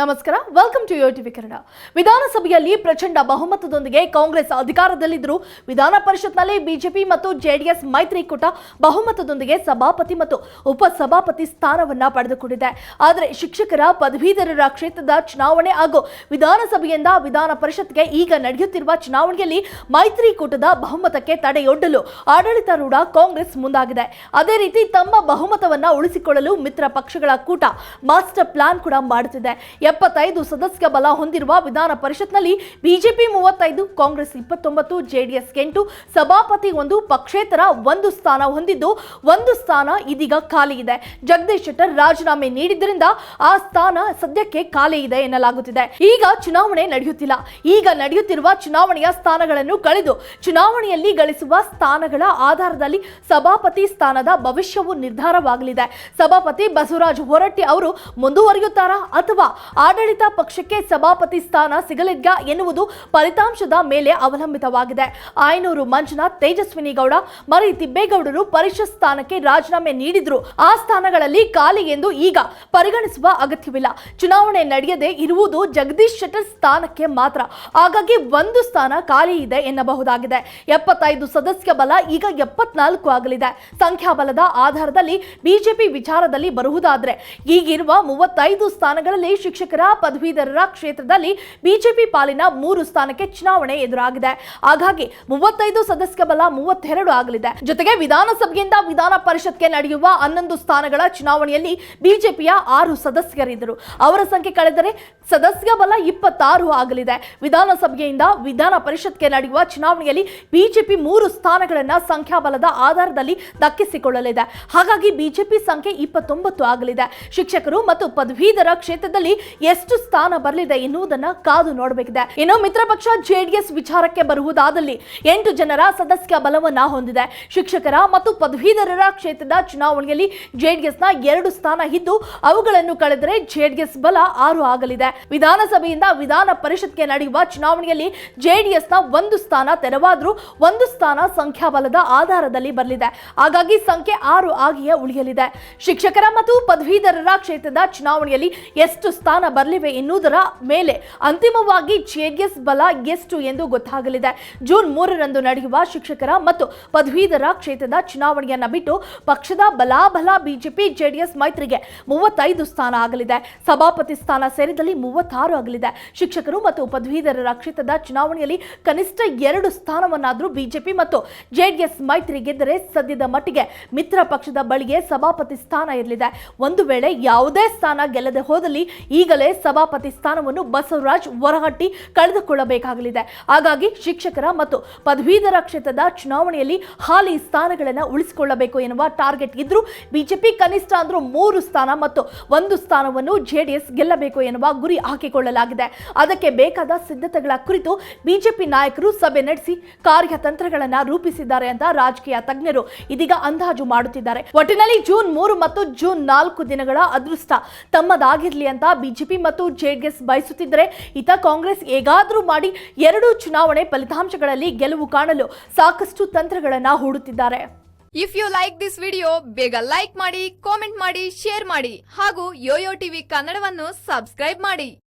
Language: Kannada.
ನಮಸ್ಕಾರ ವೆಲ್ಕಮ್ ಟು ಟಿವಿ ಕನ್ನಡ ವಿಧಾನಸಭೆಯಲ್ಲಿ ಪ್ರಚಂಡ ಬಹುಮತದೊಂದಿಗೆ ಕಾಂಗ್ರೆಸ್ ಅಧಿಕಾರದಲ್ಲಿದ್ದರೂ ವಿಧಾನ ಪರಿಷತ್ನಲ್ಲಿ ಬಿಜೆಪಿ ಮತ್ತು ಜೆಡಿಎಸ್ ಮೈತ್ರಿಕೂಟ ಬಹುಮತದೊಂದಿಗೆ ಸಭಾಪತಿ ಮತ್ತು ಉಪಸಭಾಪತಿ ಸ್ಥಾನವನ್ನ ಪಡೆದುಕೊಂಡಿದೆ. ಆದರೆ ಶಿಕ್ಷಕರ, ಪದವೀಧರರ ಕ್ಷೇತ್ರದ ಚುನಾವಣೆ ಹಾಗೂ ವಿಧಾನಸಭೆಯಿಂದ ವಿಧಾನ ಪರಿಷತ್ಗೆ ಈಗ ನಡೆಯುತ್ತಿರುವ ಚುನಾವಣೆಯಲ್ಲಿ ಮೈತ್ರಿಕೂಟದ ಬಹುಮತಕ್ಕೆ ತಡೆಯೊಡ್ಡಲು ಆಡಳಿತಾರೂಢ ಕಾಂಗ್ರೆಸ್ ಮುಂದಾಗಿದೆ. ಅದೇ ರೀತಿ ತಮ್ಮ ಬಹುಮತವನ್ನ ಉಳಿಸಿಕೊಳ್ಳಲು ಮಿತ್ರ ಪಕ್ಷಗಳ ಕೂಟ ಮಾಸ್ಟರ್ ಪ್ಲಾನ್ ಕೂಡ ಮಾಡುತ್ತಿದೆ. ಎಪ್ಪತ್ತೈದು ಸದಸ್ಯ ಬಲ ಹೊಂದಿರುವ ವಿಧಾನ ಪರಿಷತ್ನಲ್ಲಿ ಬಿಜೆಪಿ ಮೂವತ್ತೈದು, ಕಾಂಗ್ರೆಸ್ ಇಪ್ಪತ್ತೊಂಬತ್ತು, ಜೆಡಿಎಸ್ ಎಂಟು, ಸಭಾಪತಿ ಒಂದು, ಪಕ್ಷೇತರ ಒಂದು ಸ್ಥಾನ ಹೊಂದಿದ್ದು ಒಂದು ಸ್ಥಾನ ಇದೀಗ ಖಾಲಿ ಇದೆ. ಜಗದೀಶ್ ಶೆಟ್ಟರ್ ರಾಜೀನಾಮೆ ನೀಡಿದ್ದರಿಂದ ಆ ಸ್ಥಾನ ಸದ್ಯಕ್ಕೆ ಖಾಲಿ ಇದೆ ಎನ್ನಲಾಗುತ್ತಿದೆ. ಈಗ ಚುನಾವಣೆ ನಡೆಯುತ್ತಿಲ್ಲ. ಈಗ ನಡೆಯುತ್ತಿರುವ ಚುನಾವಣೆಯ ಸ್ಥಾನಗಳನ್ನು ಕಳೆದು ಚುನಾವಣೆಯಲ್ಲಿ ಗಳಿಸುವ ಸ್ಥಾನಗಳ ಆಧಾರದಲ್ಲಿ ಸಭಾಪತಿ ಸ್ಥಾನದ ಭವಿಷ್ಯವು ನಿರ್ಧಾರವಾಗಲಿದೆ. ಸಭಾಪತಿ ಬಸವರಾಜ ಹೊರಟ್ಟಿ ಅವರು ಮುಂದುವರಿಯುತ್ತಾರಾ ಅಥವಾ ಆಡಳಿತ ಪಕ್ಷಕ್ಕೆ ಸಭಾಪತಿ ಸ್ಥಾನ ಸಿಗಲಿದ್ದ ಎನ್ನುವುದು ಫಲಿತಾಂಶದ ಮೇಲೆ ಅವಲಂಬಿತವಾಗಿದೆ. ಆಯನೂರು ಮಂಜುನಾಥ್, ತೇಜಸ್ವಿನಿ ಗೌಡ, ಮರಿ ತಿಬ್ಬೇಗೌಡರು ಪರಿಷತ್ ಸ್ಥಾನಕ್ಕೆ ರಾಜೀನಾಮೆ ನೀಡಿದ್ರು. ಆ ಸ್ಥಾನಗಳಲ್ಲಿ ಖಾಲಿ ಎಂದು ಈಗ ಪರಿಗಣಿಸುವ ಅಗತ್ಯವಿಲ್ಲ. ಚುನಾವಣೆ ನಡೆಯದೆ ಇರುವುದು ಜಗದೀಶ್ ಶೆಟ್ಟರ್ ಸ್ಥಾನಕ್ಕೆ ಮಾತ್ರ. ಹಾಗಾಗಿ ಒಂದು ಸ್ಥಾನ ಖಾಲಿ ಇದೆ ಎನ್ನಬಹುದಾಗಿದೆ. ಎಪ್ಪತ್ತೈದು ಸದಸ್ಯ ಬಲ ಈಗ ಎಪ್ಪತ್ನಾಲ್ಕು ಆಗಲಿದೆ. ಸಂಖ್ಯಾಬಲದ ಆಧಾರದಲ್ಲಿ ಬಿಜೆಪಿ ವಿಚಾರದಲ್ಲಿ ಬರುವುದಾದ್ರೆ ಈಗಿರುವ ಮೂವತ್ತೈದು ಸ್ಥಾನಗಳಲ್ಲಿ ಶಿಕ್ಷಕರ ಪದವೀಧರರ ಕ್ಷೇತ್ರದಲ್ಲಿ ಬಿಜೆಪಿ ಪಾಲಿನ ಮೂರು ಸ್ಥಾನಕ್ಕೆ ಚುನಾವಣೆ ಎದುರಾಗಿದೆ. ಹಾಗಾಗಿ ಮೂವತ್ತೈದು ಸದಸ್ಯ ಬಲ ಮೂವತ್ತೆರಡು ಆಗಲಿದೆ. ಜೊತೆಗೆ ವಿಧಾನಸಭೆಯಿಂದ ವಿಧಾನ ಪರಿಷತ್ಗೆ ನಡೆಯುವ ಹನ್ನೊಂದು ಸ್ಥಾನಗಳ ಚುನಾವಣೆಯಲ್ಲಿ ಬಿಜೆಪಿಯ ಆರು ಸದಸ್ಯರಿದ್ದರು. ಅವರ ಸಂಖ್ಯೆ ಕಳೆದರೆ ಸದಸ್ಯ ಬಲ ಇಪ್ಪತ್ತಾರು ಆಗಲಿದೆ. ವಿಧಾನಸಭೆಯಿಂದ ವಿಧಾನ ಪರಿಷತ್ಗೆ ನಡೆಯುವ ಚುನಾವಣೆಯಲ್ಲಿ ಬಿಜೆಪಿ ಮೂರು ಸ್ಥಾನಗಳನ್ನು ಸಂಖ್ಯಾಬಲದ ಆಧಾರದಲ್ಲಿ ದಕ್ಕಿಸಿಕೊಳ್ಳಲಿದೆ. ಹಾಗಾಗಿ ಬಿಜೆಪಿ ಸಂಖ್ಯೆ ಇಪ್ಪತ್ತೊಂಬತ್ತು ಆಗಲಿದೆ. ಶಿಕ್ಷಕರು ಮತ್ತು ಪದವೀಧರ ಕ್ಷೇತ್ರದಲ್ಲಿ ಎಷ್ಟು ಸ್ಥಾನ ಬರಲಿದೆ ಎನ್ನುವುದನ್ನ ಕಾದು ನೋಡಬೇಕಿದೆ. ಇನ್ನು ಮಿತ್ರ ಪಕ್ಷ ಜೆಡಿಎಸ್ ವಿಚಾರಕ್ಕೆ ಬರುವುದಾದಲ್ಲಿ ಎಂಟು ಜನರ ಸದಸ್ಯ ಬಲವನ್ನ ಹೊಂದಿದೆ. ಶಿಕ್ಷಕರ ಮತ್ತು ಪದವೀಧರರ ಕ್ಷೇತ್ರದ ಚುನಾವಣೆಯಲ್ಲಿ ಜೆಡಿಎಸ್ನ ಎರಡು ಸ್ಥಾನ ಇದ್ದು, ಅವುಗಳನ್ನು ಕಳೆದರೆ ಜೆಡಿಎಸ್ ಬಲ ಆರು ಆಗಲಿದೆ. ವಿಧಾನಸಭೆಯಿಂದ ವಿಧಾನ ಪರಿಷತ್ಗೆ ನಡೆಯುವ ಚುನಾವಣೆಯಲ್ಲಿ ಜೆಡಿಎಸ್ನ ಒಂದು ಸ್ಥಾನ ತೆರವಾದರೂ ಒಂದು ಸ್ಥಾನ ಸಂಖ್ಯಾಬಲದ ಆಧಾರದಲ್ಲಿ ಬರಲಿದೆ. ಹಾಗಾಗಿ ಸಂಖ್ಯೆ ಆರು ಆಗಿಯೇ ಉಳಿಯಲಿದೆ. ಶಿಕ್ಷಕರ ಮತ್ತು ಪದವೀಧರರ ಕ್ಷೇತ್ರದ ಚುನಾವಣೆಯಲ್ಲಿ ಎಷ್ಟು ಸ್ಥಾನ ಬರಲಿವೆ ಎನ್ನುವುದರ ಮೇಲೆ ಅಂತಿಮವಾಗಿ ಜೆಡಿಎಸ್ ಬಲ ಎಷ್ಟು ಎಂದು ಗೊತ್ತಾಗಲಿದೆ. ಜೂನ್ ಮೂರರಂದು ನಡೆಯುವ ಶಿಕ್ಷಕರ ಮತ್ತು ಪದವೀಧರ ಕ್ಷೇತ್ರದ ಚುನಾವಣೆಯನ್ನ ಬಿಟ್ಟು ಪಕ್ಷದ ಬಲಾಬಲ ಬಿಜೆಪಿ ಜೆಡಿಎಸ್ ಮೈತ್ರಿಗೆ ಮೂವತ್ತೈದು ಸ್ಥಾನ ಆಗಲಿದೆ. ಸಭಾಪತಿ ಸ್ಥಾನ ಸೇರಿದಲ್ಲಿ ಮೂವತ್ತಾರು ಆಗಲಿದೆ. ಶಿಕ್ಷಕರು ಮತ್ತು ಪದವೀಧರರ ಕ್ಷೇತ್ರದ ಚುನಾವಣೆಯಲ್ಲಿ ಕನಿಷ್ಠ ಎರಡು ಸ್ಥಾನವನ್ನಾದರೂ ಬಿಜೆಪಿ ಮತ್ತು ಜೆಡಿಎಸ್ ಮೈತ್ರಿ ಗೆದ್ದರೆ ಸದ್ಯದ ಮಟ್ಟಿಗೆ ಮಿತ್ರ ಪಕ್ಷದ ಬಳಿಗೆ ಸಭಾಪತಿ ಸ್ಥಾನ ಇರಲಿದೆ. ಒಂದು ವೇಳೆ ಯಾವುದೇ ಸ್ಥಾನ ಗೆಲ್ಲದೆ ಹೋದಲ್ಲಿ ಈಗಲೇ ಸಭಾಪತಿ ಸ್ಥಾನವನ್ನು ಬಸವರಾಜ್ ಹೊರಹಟ್ಟಿ ಕಳೆದುಕೊಳ್ಳಬೇಕಾಗಲಿದೆ. ಹಾಗಾಗಿ ಶಿಕ್ಷಕರ ಮತ್ತು ಪದವೀಧರ ಕ್ಷೇತ್ರದ ಚುನಾವಣೆಯಲ್ಲಿ ಹಾಲಿ ಸ್ಥಾನಗಳನ್ನು ಉಳಿಸಿಕೊಳ್ಳಬೇಕು ಎನ್ನುವ ಟಾರ್ಗೆಟ್ ಇದ್ರೂ ಬಿಜೆಪಿ ಕನಿಷ್ಠ ಅಂದ್ರೂ ಮೂರು ಸ್ಥಾನ ಮತ್ತು ಒಂದು ಸ್ಥಾನವನ್ನು ಜೆಡಿಎಸ್ ಗೆಲ್ಲಬೇಕು ಎನ್ನುವ ಗುರಿ ಹಾಕಿಕೊಳ್ಳಲಾಗಿದೆ. ಅದಕ್ಕೆ ಬೇಕಾದ ಸಿದ್ಧತೆಗಳ ಕುರಿತು ಬಿಜೆಪಿ ನಾಯಕರು ಸಭೆ ನಡೆಸಿ ಕಾರ್ಯತಂತ್ರಗಳನ್ನು ರೂಪಿಸಿದ್ದಾರೆ ಅಂತ ರಾಜಕೀಯ ತಜ್ಞರು ಇದೀಗ ಅಂದಾಜು ಮಾಡುತ್ತಿದ್ದಾರೆ. ಒಟ್ಟಿನಲ್ಲಿ ಜೂನ್ ಮೂರು ಮತ್ತು ಜೂನ್ ನಾಲ್ಕು ದಿನಗಳ ಅದೃಷ್ಟ ತಮ್ಮದಾಗಿರ್ಲಿ ಅಂತ ಬಿಜೆಪಿ ಮತ್ತು ಜೆಡಿಎಸ್ ಬಯಸುತ್ತಿದ್ದರೆ ಇತ ಕಾಂಗ್ರೆಸ್ ಹೇಗಾದರೂ ಮಾಡಿ ಎರಡು ಚುನಾವಣೆ ಫಲಿತಾಂಶಗಳಲ್ಲಿ ಗೆಲುವು ಕಾಣಲು ಸಾಕಷ್ಟು ತಂತ್ರಗಳನ್ನು ಹೂಡುತ್ತಿದ್ದಾರೆ. If you like this video ಬೇಗ ಲೈಕ್ ಮಾಡಿ ಕಾಮೆಂಟ್ ಮಾಡಿ ಶೇರ್ ಮಾಡಿ ಹಾಗೂ ಯೋಯೋ ಟಿವಿ ಕನ್ನಡವನ್ನು ಸಬ್ಸ್ಕ್ರೈಬ್ ಮಾಡಿ.